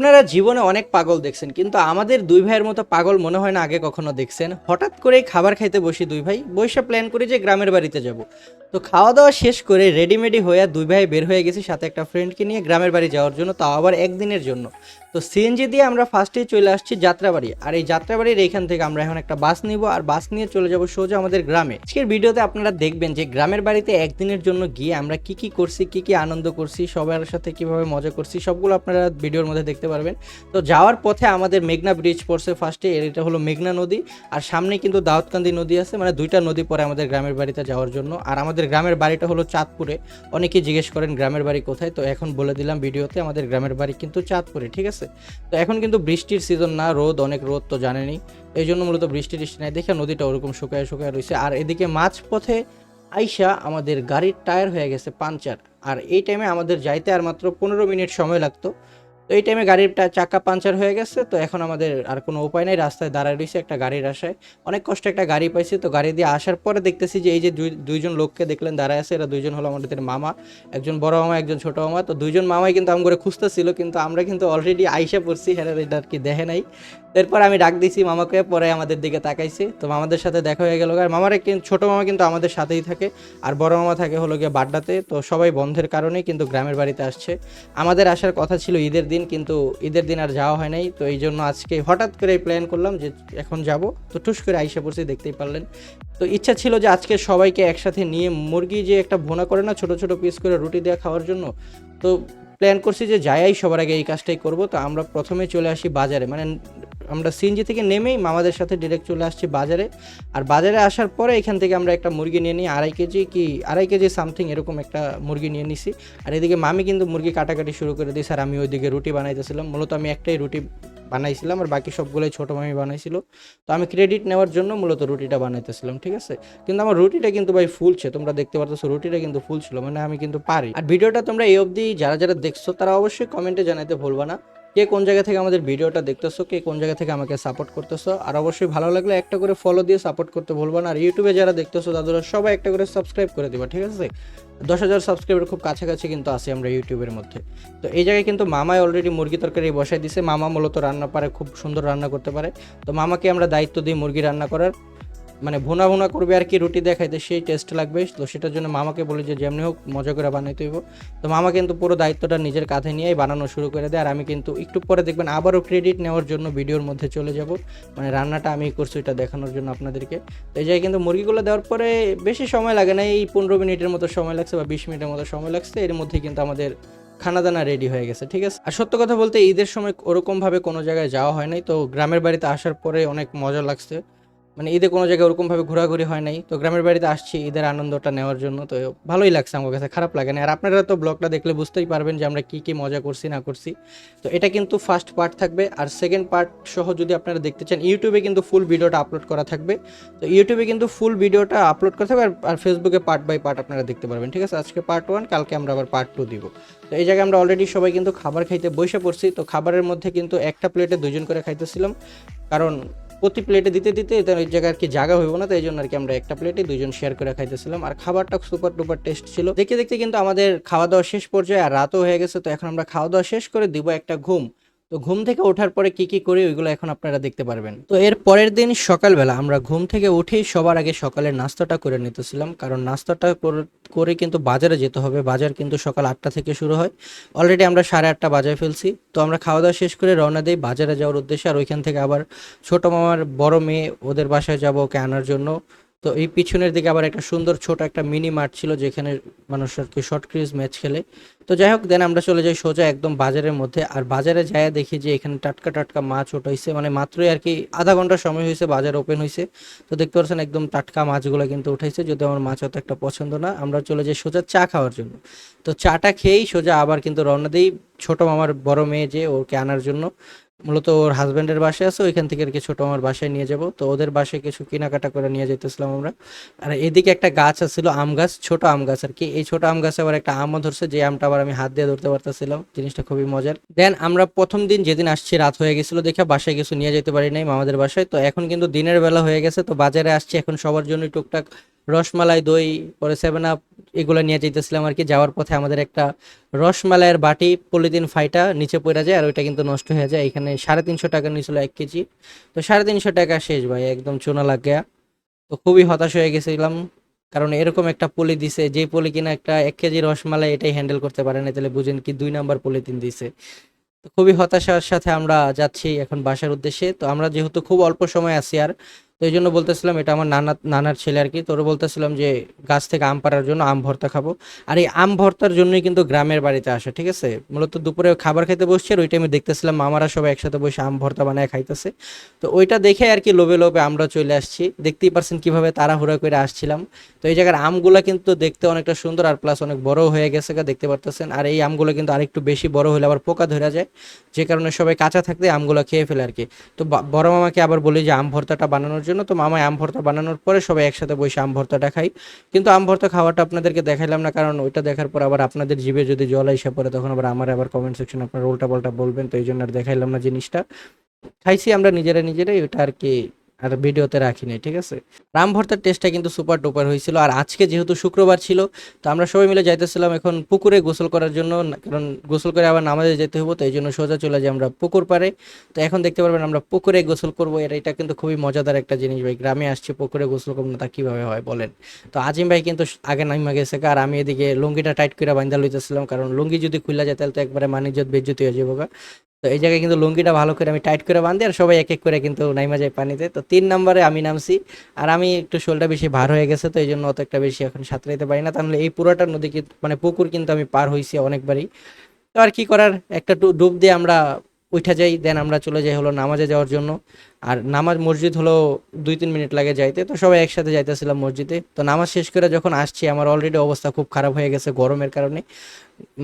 আপনারা জীবনে অনেক পাগল দেখছেন, কিন্তু আমাদের দুই ভাইয়ের মতো পাগল মনে হয় না আগে কখনো দেখছেন। হঠাৎ করে খাবার খাইতে বসি দুই ভাই, বৈশা প্ল্যান করি যে গ্রামের বাড়িতে যাব। তো খাওয়া দাওয়া শেষ করে রেডিমেডি হয়ে দুই ভাই বের হয়ে গেছি সাথে একটা ফ্রেন্ডকে নিয়ে গ্রামের বাড়ি যাওয়ার জন্য, তাও আবার একদিনের জন্য। তো সিএনজি দিয়ে আমরা ফার্স্টেই চলে আসছি যাত্রাবাড়ি। আর এই যাত্রাবাড়ির এইখান থেকে আমরা এখন একটা বাস নিব, আর বাস নিয়ে চলে যাব সোজা আমাদের গ্রামে। আজকের ভিডিওতে আপনারা দেখবেন যে গ্রামের বাড়িতে একদিনের জন্য গিয়ে আমরা কি কি করছি, কি কি আনন্দ করছি, সবার সাথে কীভাবে মজা করছি, সবগুলো আপনারা ভিডিওর মধ্যে দেখতে পারবেন। তো যাওয়ার পথে আমাদের মেঘনা ব্রিজ পড়ছে ফার্স্টে এটা হলো মেঘনা নদী। আর সামনে কিন্তু দাউদকান্দি নদী আছে মানে দুইটা নদী পরে আমাদের গ্রামের বাড়িতে যাওয়ার জন্য। আর আমাদের গ্রামের বাড়িটা হলো চাঁদপুরে। অনেকেই জিজ্ঞেস করেন, গ্রামের বাড়ি কোথায়? তো এখন বলে দিলাম ভিডিওতে, আমাদের গ্রামের বাড়ি কিন্তু চাঁদপুরে, ঠিক আছে? তো এখন কিন্তু বৃষ্টির সিজন না, রোদ, অনেক রোদ তো জানেনই। এই জন্য মূলত বৃষ্টি টিষ্টি নাই, দেখে নদীটা ওরকম শুকায় শুকায় রয়েছে। আর এদিকে মাঝ পথে আইসা আমাদের গাড়ির টায়ার হয়ে গেছে পাঞ্চার আর এই টাইমে আমাদের যাইতে আর মাত্র পনেরো মিনিট সময় লাগতো। তো এই টাইমে গাড়ির টা- চাকা পাঞ্চার হয়ে গেছে, তো এখন আমাদের আর কোনো উপায় নেই। রাস্তায় দাঁড়ায় রয়েছে একটা গাড়ির আশায়। অনেক কষ্টে একটা গাড়ি পাইছি, তো গাড়ি দিয়ে আসার পরে দেখতেছি যে এই যে দুই- দুইজন লোককে দেখলেন দাঁড়ায় আছে, এরা দুইজন হলো আমাদের মামা, একজন বড় মামা, একজন ছোট মামা। তো দুইজন মামাই কিন্তু আম করে খুঁজতেছিল, কিন্তু আমরা কিন্তু অলরেডি আইসা পড়ছি হ্যাঁ এটা আর কি দেখে নাই। এরপর আমি ডাক দিছি মামাকে, পরে আমাদের দিকে তাকাইছি। তো মামাদের সাথে দেখা হয়ে গেল আর মামার কিন্তু ছোট মামা কিন্তু আমাদের সাথেই থাকে, আর বড় মামা থাকে হলো গিয়ে বাড্ডাতে। তো সবাই বন্ধের কারণেই কিন্তু গ্রামের বাড়িতে আসছে। আমাদের আসার কথা ছিল ঈদের দিন কিন্তু ঈদের দিন আর যাওয়া হয় নাই, তো এই জন্য আজকে হঠাৎ করে প্ল্যান করলাম যে এখন যাব। তো টুস করে আইসা পড়ছি, দেখতেই পারলেন। তো ইচ্ছা ছিল যে আজকে সবাইকে একসাথে নিয়ে মুরগি যে একটা ভোনা করে না, ছোট ছোট পিস করে রুটি দেওয়া খাওয়ার জন্য, তো প্ল্যান করছি যে যাই সবার আগে এই কাজটাই করব। তো আমরা প্রথমে চলে আসি বাজারে। মানে আমরা সিএনজি থেকে নেমেই মামাদের সাথে ডিরেক্ট চলে আসছি বাজারে। আর বাজারে আসার পরে এখান থেকে আমরা একটা মুরগি নিয়ে নিই, আড়াই কেজি কি, আড়াই কেজি সামথিং এরকম একটা মুরগি নিয়ে নিছি। আর এদিকে মামি কিন্তু মুরগি কাটাকাটি শুরু করে দিয়েছে, আর আমি ওইদিকে রুটি বানাইতেছিলাম। মূলত আমি একটাই রুটি বানাইছিলাম আর বাকি সবগুলোই ছোট মামি বানাইছিল। তো আমি ক্রেডিট নেওয়ার জন্য মূলত রুটিটা বানাইতেছিলাম, ঠিক আছে? কিন্তু আমার রুটিটা কিন্তু ভাই ফুলছে, তোমরা দেখতে পারতেছো রুটিটা কিন্তু ফুল ছিল মানে আমি কিন্তু পারি। আর ভিডিওটা তোমরা এই অবধি যারা যারা দেখছ, তারা অবশ্যই কমেন্টে জানাইতে ভুলবা না। কে কোন জায়গা থেকে আমাদের ভিডিওটা দেখতেছো, কে কোন জায়গা থেকে আমাকে সাপোর্ট করতেছো, আর অবশ্যই ভালো লাগলে একটা করে ফলো দিয়ে সাপোর্ট করতে ভুলবা না। আর ইউটিউবে যারা দেখতেছো তাদের সবাই একটা করে সাবস্ক্রাইব করে দিবা, ঠিক আছে? দশ হাজার সাবস্ক্রাইবার খুব কাছাকাছি কিন্তু আছি আমরা ইউটিউবের মধ্যে। তো এই জায়গায় কিন্তু মামাই অলরেডি মুরগি তরকারি বসাই দিছে। মামা মূলত রান্না পারে, খুব সুন্দর রান্না করতে পারে। তো মামাকে আমরা দায়িত্ব দিই মুরগি রান্না করার। মানে ভুনা ভুনা করবে আর কি রুটি দেখাইতে সেই টেস্ট লাগবে। তো সেটার জন্য মামাকে বলি যে যেমনি হোক মজা করে বানাইতে হইব। তো মামা কিন্তু পুরো দায়িত্বটা নিজের কাঁধে নিয়েই বানানো শুরু করে দেয়। আর আমি কিন্তু একটু পরে দেখবেন আবারও ক্রেডিট নেওয়ার জন্য ভিডিওর মধ্যে চলে যাব। মানে রান্নাটা আমি করছি এটা দেখানোর জন্য আপনাদেরকে। তো এই জায়গায় কিন্তু মুরগিগুলো দেওয়ার পরে বেশি সময় লাগে না, এই পনেরো মিনিটের মতো সময় লাগছে বা বিশ মিনিটের মতো সময় লাগছে। এর মধ্যে কিন্তু আমাদের খানা দানা রেডি হয়ে গেছে, ঠিক আছে? আর সত্য কথা বলতে ঈদের সময় ওরকমভাবে কোনো জায়গায় যাওয়া হয় নাই। তো গ্রামের বাড়িতে আসার পরে অনেক মজা লাগছে। মানে ঈদে কোনো জায়গায় ওরকমভাবে ঘোরাঘুরি হয় নাই। তো গ্রামের বাড়িতে আসছি, ঈদের আনন্দটা নেওয়ার জন্য। তো ভালোই লাগছে আমার কাছে, খারাপ লাগে না। আর আপনারা তো ব্লগটা দেখলে বুঝতেই পারবেন যে আমরা কী কী মজা করছি, না করছি। তো এটা কিন্তু ফার্স্ট পার্ট থাকবে। আর সেকেন্ড পার্ট সহ যদি আপনারা দেখতে চান, ইউটিউবে কিন্তু ফুল ভিডিওটা আপলোড করা থাকবে। তো ইউটিউবে কিন্তু ফুল ভিডিওটা আপলোড করা থাকবে। আর- ফেসবুকে পার্ট বাই পার্ট আপনারা দেখতে পারবেন। ঠিক আছে? আজকে পার্ট ওয়ান কালকে আমরা আবার পার্ট টু দিব। তো এই জায়গায় আমরা অলরেডি সবাই কিন্তু খাবার খাইতে বসে পড়ছি। তো খাবারের মধ্যে কিন্তু একটা প্লেটে দুজন করে খাইতেছিলাম। কারণ প্রতি প্লেটে দিতে দিতে ওই জায়গায় আর কি জায়গা হইব না তাই জন্য আর কি আমরা একটা প্লেটে দুইজন শেয়ার করে খাইতেছিলাম। আর খাবারটা সুপার ডুপার টেস্ট ছিল। দেখতে দেখতে কিন্তু আমাদের খাওয়া দাওয়া শেষ পর্যায়ে আর রাতও হয়ে গেছে, তো এখন আমরা খাওয়া দাওয়া শেষ করে দিব একটা ঘুম। তো ঘুম থেকে ওঠার পরে কি কি করি ওইগুলো এখন আপনারা দেখতে পারবেন। তো এর পরের দিন সকালবেলা আমরা ঘুম থেকে উঠেই সবার আগে সকালের নাস্তাটা করে নিতেছিলাম, কারণ নাস্তাটা কর- কিন্তু বাজারে যেতে হবে। বাজার কিন্তু সকাল আটটা থেকে শুরু হয়। অলরেডি আমরা সাড়ে আটটা বাজায় ফেলছি। তো আমরা খাওয়া দাওয়া শেষ করে রওনা দিই বাজারে যাওয়ার উদ্দেশ্যে। আর ওইখান থেকে আবার ছোট মামার বড় মেয়ে ওদের বাসায় যাব ওকে আনার জন্য। তো এই পিছনের দিকে আবার একটা সুন্দর ছোট একটা মিনি মাঠ ছিল যেখানে মানুষ আর কি শর্ট ক্রিজ ম্যাচ খেলে। তো যাই হোক দেন আমরা চলে যাই সোজা একদম বাজারের মধ্যে। আর বাজারে যায় দেখি যে এখানে টাটকা টাটকা মাছ ওঠাইছে মানে মাত্রই আর কি আধা ঘণ্টা সময় হয়েছে বাজার ওপেন হয়েছে তো দেখতে পাচ্ছেন একদম টাটকা মাছগুলো কিন্তু উঠাইছে। যদি আমার মাছ অত একটা পছন্দ না, আমরা চলে যাই সোজা চা খাওয়ার জন্য। তো চাটা খেয়েই সোজা আবার কিন্তু রওনা দিই ছোট মামার বড় মেয়ে যে ওকে আনার জন্য। মূলত ওর হাজব্যান্ডের বাসায় আছে, ওইখান থেকে আর কি ছোট আমার বাসায় নিয়ে যাব। তো ওদের বাসায় কিছু কেনাকাটা করে নিয়ে যেতেছিলাম আমরা। আর এদিকে একটা গাছ আছিল, আম গাছ, ছোট আম গাছ আর কি। এই ছোট আম গাছে আবার একটা আমও ধরছে, যে আমটা আবার আমি হাত দিয়ে ধরতে পারতেছিলাম, জিনিসটা খুবই মজার। দেন আমরা প্রথম দিন যেদিন আসছি, রাত হয়ে গেছিল দেখে বাসায় কিছু নিয়ে যেতে পারি নাই মামাদের বাসায়। তো এখন কিন্তু দিনের বেলা হয়ে গেছে, তো বাজারে আসছি, এখন সবার জন্য টুকটাক রসমালাই, দই, পরে সেভেন আপ এগুলো নিয়ে যেতেছিলাম আর কি। যাওয়ার পথে আমাদের একটা রসমালাইয়ের বাটি, পলিথিন ফাইটা নিচে পড়ে যায় আর ওইটা কিন্তু নষ্ট হয়ে যায়। এখানে সাড়ে তিনশো টাকা নিয়েছিল এক কেজি। তো সাড়ে তিনশো টাকা শেষ ভাই, একদম চুনা লাগিয়া তো খুবই হতাশ হয়ে গেছিলাম। কারণ এরকম একটা পলি দিছে, যে পলি কিনা একটা এক কেজি রসমালাই এটাই হ্যান্ডেল করতে পারে না, তাহলে বুঝেন কি দুই নাম্বার পলিথিন দিছে। খুবই হতাশার সাথে আমরা যাচ্ছি এখন বাসার উদ্দেশ্যে। তো আমরা যেহেতু খুব অল্প সময় আছি আর তো এই জন্য বলতেছিলাম, এটা আমার নানা, নানার ছেলে আর কি। তোর বলতেছিলাম যে, গাছ থেকে আম পাড়ার জন্য আম ভর্তা খাব। আর এই আম ভর্তার জন্যই কিন্তু গ্রামের বাড়িতে আসে, ঠিক আছে? মূলত দুপুরে খাবার খেতে বসছে আর ওই টাইমে দেখতেছিলাম মামারা সবাই একসাথে বসে আম ভর্তা বানায় খাইতেছে। তো ওইটা দেখে আর কি লোভে লোভে আমরা চলে আসছি। দেখতেই পারছেন কীভাবে তাড়াহুড়া করে আসছিলাম। তো এই জায়গার আমগুলা কিন্তু দেখতে অনেকটা সুন্দর আর প্লাস অনেক বড় হয়ে গেছে দেখতে পারতেছেন। আর এই আমগুলো কিন্তু আরেকটু বেশি বড় হলে আবার পোকা ধরে যায়। যে কারণে সবাই কাঁচা থাকতে আমগুলো খেয়ে ফেলে আর কি। তো বড় মামাকে আবার বলি যে, আম ভর্তাটা বানানোর জন্য তো মামা আম ভর্তা বানানোর পরে সবাই একসাথে বসে আম ভর্তাটা খাই কিন্তু আম ভর্তা খাওয়াটা আপনাদেরকে দেখাইলাম না, কারণ ওইটা দেখার পর আবার আপনাদের জিভে যদি জল এসে পড়ে, তখন আবার আমার আবার কমেন্ট সেকশন আপনারা উল্টা পাল্টা বলবেন, তো এই জন্য আর দেখাইলাম না জিনিসটা। খাইছি আমরা নিজেরা নিজেরাই ওটা আর কি আর ভিডিওতে রাখি নাই, ঠিক আছে? রাম ভর্তার টেস্টটা কিন্তু সুপার টুপার হয়েছিল আর আজকে যেহেতু শুক্রবার ছিল, তো আমরা সবাই মিলে যাইতেছিলাম এখন পুকুরে গোসল করার জন্য, কারণ গোসল করে আবার নামাজে যেতে হব তো এই জন্য সোজা চলে যাই আমরা পুকুর পাড়ে। তো এখন দেখতে পারবেন আমরা পুকুরে গোসল করব এটা এটা কিন্তু খুবই মজাদার একটা জিনিস ভাই, গ্রামে আসছে, পুকুরে গোসল করব না তা কীভাবে হয় বলেন? তো আজিম ভাই কিন্তু আগে নাইমা গেছে আর আমি এদিকে লুঙ্গিটা টাইট করে বান্ধা লইতেছিলাম, কারণ লুঙ্গি যদি খুলে যায় তাহলে তো একবারে মানিজ্যত বেজ্জতি হয়ে যাব। তো এই জায়গায় কিন্তু লুঙ্গিটা ভালো করে আমি টাইট করে বান্ধি আর সবাই এক এক করে কিন্তু নাইমা যায় পানিতে তো তিন নম্বরে আমি নামছি আর আমি একটু শোলটা বেশি ভার হয়ে গেছে, তো এই জন্য অত একটা বেশি এখন সাঁতরাইতে পারি না। তাহলে এই পুরোটা নদী মানে পুকুর কিন্তু আমি পার হয়েছি অনেকবারই। তো আর কি করার? একটা ডুব দিয়ে আমরা উঠা যাই দেন আমরা চলে যাই হলো নামাজে যাওয়ার জন্য। আর নামাজ মসজিদ হলো দুই তিন মিনিট লাগে যাইতে, তো সবাই একসাথে যাইতেছিলাম মসজিদে। তো নামাজ শেষ করে যখন আসছি, আমার অলরেডি অবস্থা খুব খারাপ হয়ে গেছে গরমের কারণে।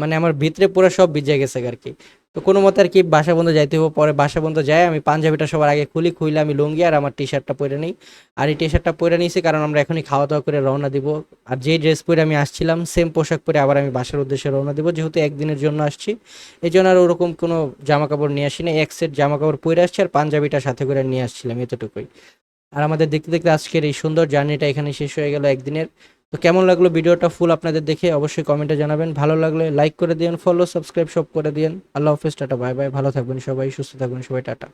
মানে আমার ভিতরে পুরো সব ভিজে গেছে আর কি। তো কোনো মতে আর কি বাসা বন্ধ যাইতে হবে পরে বাসা বন্ধ যায়, আমি পাঞ্জাবিটা সবার আগে খুলি, খুইলে আমি লুঙ্গি আর আমার টি শার্টটা পরে নিই। আর এই টি শার্টটা পরে নিয়েছি কারণ আমরা এখনই খাওয়া দাওয়া করে রওনা দিব। আর যেই ড্রেস পরে আমি আসছিলাম সেম পোশাক পরে আবার আমি বাসার উদ্দেশ্যে রওনা দিব। যেহেতু একদিনের জন্য আসছি এই জন্য আর ওরকম কোনো জামা কাপড় নিয়ে আসি না এক সেট জামা কাপড় পরে আসছি আর পাঞ্জাবিটা সাথে করে নিয়ে আসছিলাম এতটুকুই। আর আমাদের দেখতে দেখতে আজকের এই সুন্দর জার্নিটা এখানে শেষ হয়ে গেল একদিনের। তো কেমন লাগল ভিডিওটা ফুল আপনাদের দেখে অবশ্যই কমেন্টে জানাবেন। ভালো লাগলে লাইক করে দিন ফলো সাবস্ক্রাইব সব করে দিন আল্লাহ হাফেজ, টাটা বাই বাই ভালো থাকবেন সবাই, সুস্থ থাকবেন সবাই, টাটা।